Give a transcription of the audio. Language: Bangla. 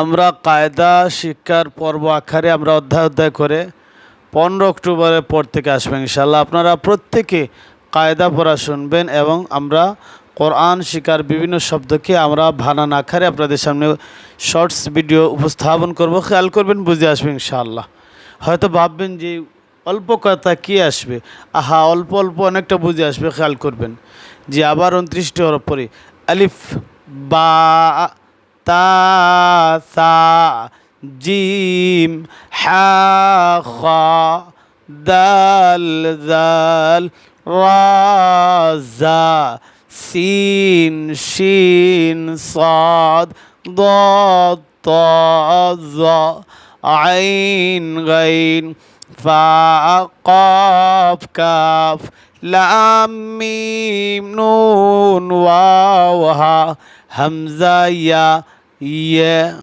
আমরা কায়দা শিক্ষার পর্ব আকারে আমরা অধ্যায় অধ্যায় করে পনেরো অক্টোবরের পর থেকে আসবেন ইনশাল্লাহ আপনারা প্রত্যেকে কায়দা পড়া শুনবেন এবং আমরা কোরআন শিকার বিভিন্ন শব্দকে আমরা ভানান আকারে আপনাদের সামনে শর্টস ভিডিও উপস্থাপন করব। খেয়াল করবেন, বুঝে আসবেন ইনশাআল্লাহ। হয়তো ভাববেন যে অল্প কথা কি আসবে? আহা, অল্প অল্প অনেকটা বুঝে আসবে, খেয়াল করবেন। যে আবার উনত্রিশটি হরফ পরে আলিফ, বা তাসা জিম হা খ দাল জাল রাজা সিন শিন সাদ দ ত জ আইন গাইন ফা কফ কাফ লাম মিম নুন ওয়াও হা হামজা ইয়া yeah